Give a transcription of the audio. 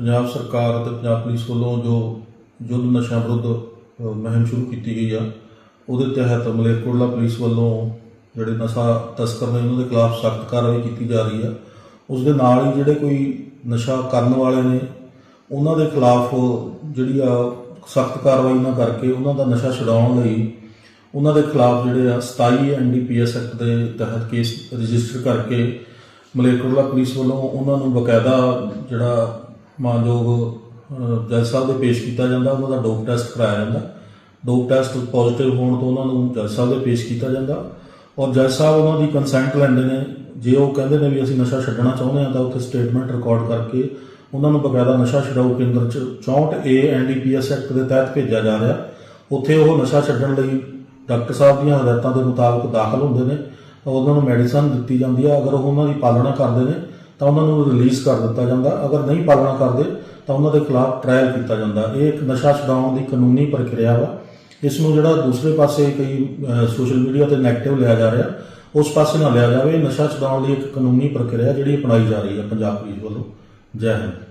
ਪੰਜਾਬ ਸਰਕਾਰ ਅਤੇ ਪੰਜਾਬ ਪੁਲਿਸ ਵੱਲੋਂ ਜੋ ਯੁੱਧ ਨਸ਼ਾ ਵਿਰੁੱਧ ਮੁਹਿੰਮ ਸ਼ੁਰੂ ਕੀਤੀ ਗਈ ਆ, ਉਹਦੇ ਤਹਿਤ ਮਲੇਰਕੋਟਲਾ ਪੁਲਿਸ ਵੱਲੋਂ ਜਿਹੜੇ ਨਸ਼ਾ ਤਸਕਰ ਨੇ, ਉਹਨਾਂ ਦੇ ਖਿਲਾਫ ਸਖਤ ਕਾਰਵਾਈ ਕੀਤੀ ਜਾ ਰਹੀ ਆ। ਉਸ ਦੇ ਨਾਲ ਹੀ ਜਿਹੜੇ ਕੋਈ ਨਸ਼ਾ ਕਰਨ ਵਾਲੇ ਨੇ, ਉਹਨਾਂ ਦੇ ਖਿਲਾਫ ਜਿਹੜੀ ਆ ਸਖਤ ਕਾਰਵਾਈ ਨਾ ਕਰਕੇ ਉਹਨਾਂ ਦਾ ਨਸ਼ਾ ਛੁਡਾਉਣ ਲਈ ਉਹਨਾਂ ਦੇ ਖਿਲਾਫ ਜਿਹੜੇ ਆ 27 ਐਨਡੀਪੀਐਸ ਐਕਟ ਦੇ ਤਹਿਤ ਕੇਸ ਰਜਿਸਟਰ ਕਰਕੇ ਮਲੇਰਕੋਟਲਾ ਪੁਲਿਸ ਵੱਲੋਂ ਉਹਨਾਂ ਨੂੰ ਬਕਾਇਦਾ ਜਿਹੜਾ ਮਾਨਯੋਗ ਜੱਜ ਸਾਹਿਬ ਦੇ ਪੇਸ਼ ਕੀਤਾ ਜਾਂਦਾ, ਉਹਨਾਂ ਦਾ ਡੋਪ ਟੈਸਟ ਕਰਾਇਆ ਜਾਂਦਾ। ਡੋਪ ਟੈਸਟ ਪੋਜ਼ਿਟਿਵ ਹੋਣ ਤੋਂ ਉਹਨਾਂ ਨੂੰ ਜੱਜ ਸਾਹਿਬ ਦੇ ਪੇਸ਼ ਕੀਤਾ ਜਾਂਦਾ। ਔਰ ਜੱਜ ਸਾਹਿਬ ਉਹਨਾਂ ਦੀ ਕੰਸੈਂਟ ਲੈਂਦੇ ਨੇ। ਜੇ ਉਹ ਕਹਿੰਦੇ ਨੇ ਵੀ ਅਸੀਂ ਨਸ਼ਾ ਛੱਡਣਾ ਚਾਹੁੰਦੇ ਹਾਂ, ਤਾਂ ਉੱਥੇ ਸਟੇਟਮੈਂਟ ਰਿਕਾਰਡ ਕਰਕੇ ਉਹਨਾਂ ਨੂੰ ਬਕਾਇਦਾ ਨਸ਼ਾ ਛਡਾਊ ਕੇਂਦਰ ਚ 64 ਏ ਐਨਡੀਪੀਐਸ ਐਕਟ ਦੇ ਤਹਿਤ ਭੇਜਿਆ ਜਾ ਰਿਹਾ। ਉੱਥੇ ਉਹ ਨਸ਼ਾ ਛੱਡਣ ਲਈ ਡਾਕਟਰ ਸਾਹਿਬ ਦੀਆਂ ਹਦਾਇਤਾਂ ਦੇ ਮੁਤਾਬਕ ਦਾਖਲ ਹੁੰਦੇ ਨੇ। ਉਹਨਾਂ ਨੂੰ ਮੈਡੀਸਨ ਦਿੱਤੀ ਜਾਂਦੀ ਆ ਅਗਰ ਉਹ ਉਹਨਾਂ ਦੀ ਪਾਲਣਾ ਕਰਦੇ ਨੇ ਤਾਂ ਉਹਨਾਂ ਨੂੰ ਰਿਲੀਜ਼ ਕਰ ਦਿੱਤਾ ਜਾਂਦਾ। ਅਗਰ ਨਹੀਂ ਪਾਲਣਾ ਕਰਦੇ, ਤਾਂ ਉਹਨਾਂ ਦੇ ਖਿਲਾਫ ਟ੍ਰਾਇਲ ਕੀਤਾ ਜਾਂਦਾ। ਇਹ ਇੱਕ ਨਸ਼ਾ ਛਡਾਉਣ ਦੀ ਕਾਨੂੰਨੀ ਪ੍ਰਕਿਰਿਆ ਵਾ। ਇਸ ਨੂੰ ਜਿਹੜਾ ਦੂਸਰੇ ਪਾਸੇ ਕਈ ਸੋਸ਼ਲ ਮੀਡੀਆ ਤੇ ਨੈਗੇਟਿਵ ਲਿਆ ਜਾ ਰਿਹਾ, ਉਸ ਪਾਸੇ ਨਾ ਲਿਆ ਜਾਵੇ। ਇਹ ਨਸ਼ਾ ਛਡਾਉਣ ਲਈ ਇੱਕ ਕਾਨੂੰਨੀ ਪ੍ਰਕਿਰਿਆ ਜਿਹੜੀ ਅਪਣਾਈ ਜਾ ਰਹੀ ਹੈ ਪੰਜਾਬ ਪੁਲਿਸ ਵੱਲੋਂ। ਜੈ ਹਿੰਦ।